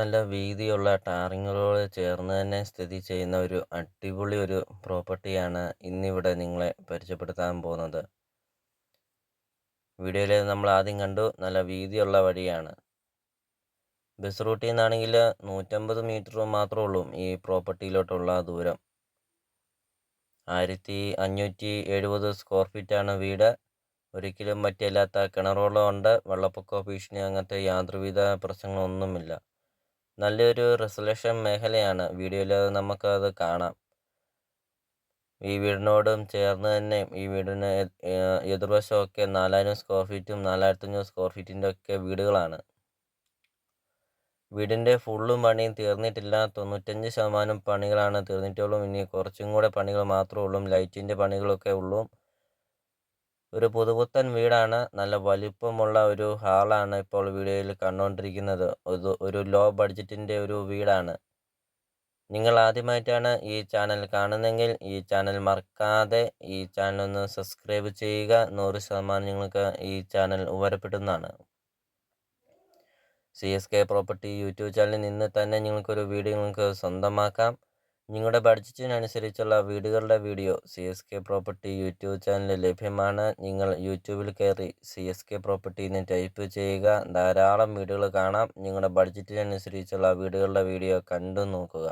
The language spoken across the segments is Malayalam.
നല്ല വീതിയുള്ള ടാറിങ്ങുകളോട് ചേർന്ന് തന്നെ സ്ഥിതി ചെയ്യുന്ന ഒരു അടിപൊളി ഒരു പ്രോപ്പർട്ടിയാണ് ഇന്നിവിടെ നിങ്ങളെ പരിചയപ്പെടുത്താൻ പോകുന്നത്. വീഡിയോയിൽ നമ്മൾ ആദ്യം കണ്ടു നല്ല വീതിയുള്ള വഴിയാണ്. ബസ് റൂട്ടിൽ നിന്നാണെങ്കിൽ നൂറ്റമ്പത് മീറ്റർ മാത്രമേ ഉള്ളൂ ഈ പ്രോപ്പർട്ടിയിലോട്ടുള്ള ദൂരം. ആയിരത്തി അഞ്ഞൂറ്റി എഴുപത് സ്ക്വയർ ഫീറ്റാണ് വീട്. ഒരിക്കലും പറ്റില്ലാത്ത കിണറുകളുണ്ട് ഉണ്ട് വെള്ളപ്പൊക്ക ഭീഷണി അങ്ങനത്തെ യാതൊരുവിധ പ്രശ്നങ്ങളൊന്നുമില്ല. നല്ലൊരു റെസൊല്യൂഷൻ മേഖലയാണ്. വീഡിയോയിൽ നമുക്കത് കാണാം. ഈ വീടിനോടും ചേർന്ന് തന്നെ ഈ വീടിന് എതിർവശമൊക്കെ നാലായിരം സ്ക്വയർ ഫീറ്റും നാലായിരത്തഞ്ഞൂറ് സ്ക്വയർ ഫീറ്റിന്റെ ഒക്കെ വീടുകളാണ്. വീടിന്റെ ഫുള്ളും പണിയും തീർന്നിട്ടില്ല. തൊണ്ണൂറ്റഞ്ച് ശതമാനം പണികളാണ് തീർന്നിട്ടുള്ളൂ. ഇനി കുറച്ചും കൂടെ പണികൾ മാത്രമേ ഉള്ളൂ. ലൈറ്റിന്റെ പണികളൊക്കെ ഉള്ളൂ. ഒരു പുതുപുത്തൻ വീടാണ്. നല്ല വലിപ്പമുള്ള ഒരു ഹാളാണ് ഇപ്പോൾ വീഡിയോയിൽ കണ്ടുകൊണ്ടിരിക്കുന്നത് ഒരു ലോ ബഡ്ജറ്റിന്റെ ഒരു വീടാണ്. നിങ്ങൾ ആദ്യമായിട്ടാണ് ഈ ചാനൽ കാണുന്നതെങ്കിൽ ഈ ചാനൽ മറക്കാതെ ഈ ചാനൽ ഒന്ന് സബ്സ്ക്രൈബ് ചെയ്യുക. നൂറ് ശതമാനം നിങ്ങൾക്ക് ഈ channel ഉപകാരപ്പെടുന്നതാണ്. C S K property YouTube ചാനലിൽ നിന്ന് തന്നെ നിങ്ങൾക്കൊരു വീഡിയോ നിങ്ങൾക്ക് സ്വന്തമാക്കാം. നിങ്ങളുടെ ബഡ്ജറ്റിനനുസരിച്ചുള്ള വീടുകളുടെ video C S K property YouTube ചാനലിൽ ലഭ്യമാണ്. നിങ്ങൾ യൂട്യൂബിൽ കയറി സി എസ് കെ പ്രോപ്പർട്ടി എന്ന് ടൈപ്പ് ചെയ്യുക. ധാരാളം വീടുകൾ കാണാം. നിങ്ങളുടെ ബഡ്ജറ്റിനനുസരിച്ചുള്ള വീടുകളുടെ വീഡിയോ കണ്ടു നോക്കുക.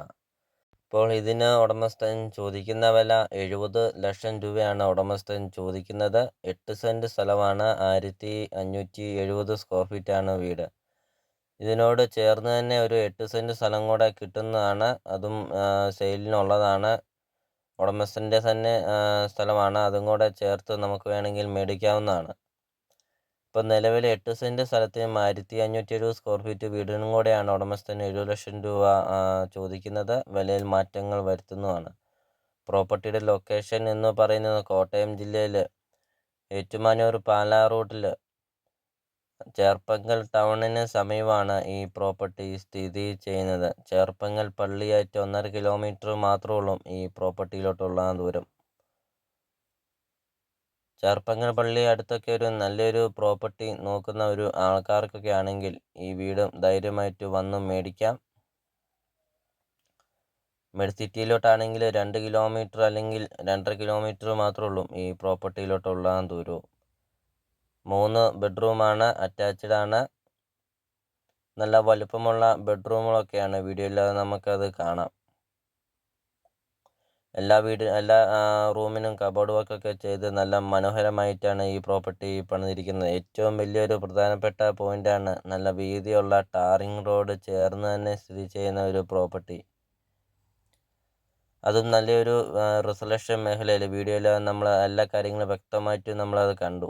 ഇപ്പോൾ ഇതിന് ഉടമസ്ഥൻ ചോദിക്കുന്ന വില എഴുപത് ലക്ഷം രൂപയാണ് ഉടമസ്ഥൻ ചോദിക്കുന്നത്. എട്ട് സെന്റ് സ്ഥലമാണ്. ആയിരത്തി അഞ്ഞൂറ്റി എഴുപത് സ്ക്വയർ ഫീറ്റാണ് വീട്. ഇതിനോട് ചേർന്ന് തന്നെ ഒരു എട്ട് സെന്റ് സ്ഥലം കൂടെ കിട്ടുന്നതാണ്. അതും സെയിലിനുള്ളതാണ്. ഉടമസ്ഥന്റെ തന്നെ സ്ഥലമാണ്. അതും കൂടെ ചേർത്ത് നമുക്ക് വേണമെങ്കിൽ മേടിക്കാവുന്നതാണ്. ഇപ്പം നിലവിൽ എട്ട് സെന്റ് സ്ഥലത്തിന് ആയിരത്തി അഞ്ഞൂറ്റി എഴുപത് സ്ക്വയർ ഫീറ്റ് വീടിനും കൂടെയാണ് ഉടമസ്ഥൻ എഴുപത് ലക്ഷം രൂപ ചോദിക്കുന്നത്. വിലയിൽ മാറ്റങ്ങൾ വരുത്തുന്നതാണ്. പ്രോപ്പർട്ടിയുടെ ലൊക്കേഷൻ എന്ന് പറയുന്നത് കോട്ടയം ജില്ലയിൽ ഏറ്റുമാനൂർ പാലാ റൂട്ടിൽ ചേർപ്പങ്കൽ ടൗണിന് സമീപമാണ് ഈ പ്രോപ്പർട്ടി സ്ഥിതി ചെയ്യുന്നത്. ചേർപ്പങ്കൽ പള്ളിയായിട്ട് ഒന്നര കിലോമീറ്റർ മാത്രമേ ഉള്ളൂ ഈ പ്രോപ്പർട്ടിയിലോട്ടുള്ള ദൂരം. ചേർപ്പങ്കൽ പള്ളി അടുത്തൊക്കെ ഒരു നല്ലൊരു പ്രോപ്പർട്ടി നോക്കുന്ന ഒരു ആൾക്കാർക്കൊക്കെ ആണെങ്കിൽ ഈ വീടും ധൈര്യമായിട്ട് വന്ന് മേടിക്കാം. മെഡ്സിറ്റിയിലോട്ടാണെങ്കിൽ രണ്ട് കിലോമീറ്റർ അല്ലെങ്കിൽ രണ്ടര കിലോമീറ്റർ മാത്രമേ ഉള്ളൂ ഈ പ്രോപ്പർട്ടിയിലോട്ടുള്ള ദൂരവും. മൂന്ന് ബെഡ്റൂമാണ് അറ്റാച്ച്ഡ് ആണ്. നല്ല വലുപ്പമുള്ള ബെഡ്റൂമുകളൊക്കെയാണ് വീഡിയോയിൽ നമുക്കത് കാണാം. എല്ലാ വീട് എല്ലാ റൂമിനും കബോർഡ് വർക്കൊക്കെ ചെയ്ത് നല്ല മനോഹരമായിട്ടാണ് ഈ പ്രോപ്പർട്ടി പണിതിരിക്കുന്നത്. ഏറ്റവും വലിയൊരു പ്രധാനപ്പെട്ട പോയിന്റാണ് നല്ല വീതിയുള്ള ടാറിംഗ് റോഡ് ചേർന്ന് തന്നെ സ്ഥിതി ചെയ്യുന്ന ഒരു പ്രോപ്പർട്ടി അതും നല്ലൊരു റിസലക്ഷൻ മേഖലയിൽ വീഡിയോയിൽ നമ്മൾ എല്ലാ കാര്യങ്ങളും വ്യക്തമായിട്ട് നമ്മളത് കണ്ടു.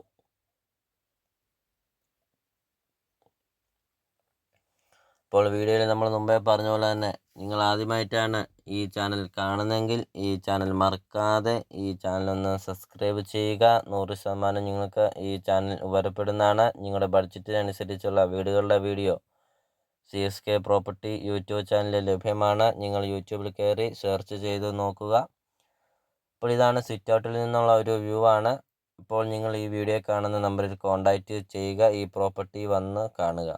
ഇപ്പോൾ വീഡിയോയിൽ നമ്മൾ മുമ്പേ പറഞ്ഞ പോലെ തന്നെ നിങ്ങൾ ആദ്യമായിട്ടാണ് ഈ ചാനൽ കാണുന്നതെങ്കിൽ ഈ ചാനൽ മറക്കാതെ ഈ ചാനൽ ഒന്ന് സബ്സ്ക്രൈബ് ചെയ്യുക. നൂറ് ശതമാനം നിങ്ങൾക്ക് ഈ ചാനൽ ഉപകാരപ്പെടുന്നതാണ്. നിങ്ങളുടെ ബഡ്ജറ്റിനനുസരിച്ചുള്ള വീടുകളുടെ video C S K property YouTube ചാനലിൽ ലഭ്യമാണ്. നിങ്ങൾ യൂട്യൂബിൽ കയറി സെർച്ച് ചെയ്ത് നോക്കുക. അപ്പോൾ ഇതാണ് സിറ്റ് ഔട്ടിൽ നിന്നുള്ള ഒരു വ്യൂ ആണ്. ഇപ്പോൾ നിങ്ങൾ ഈ വീഡിയോ കാണുന്ന നമ്പറിൽ കോൺടാക്റ്റ് ചെയ്യുക. ഈ പ്രോപ്പർട്ടി വന്ന് കാണുക.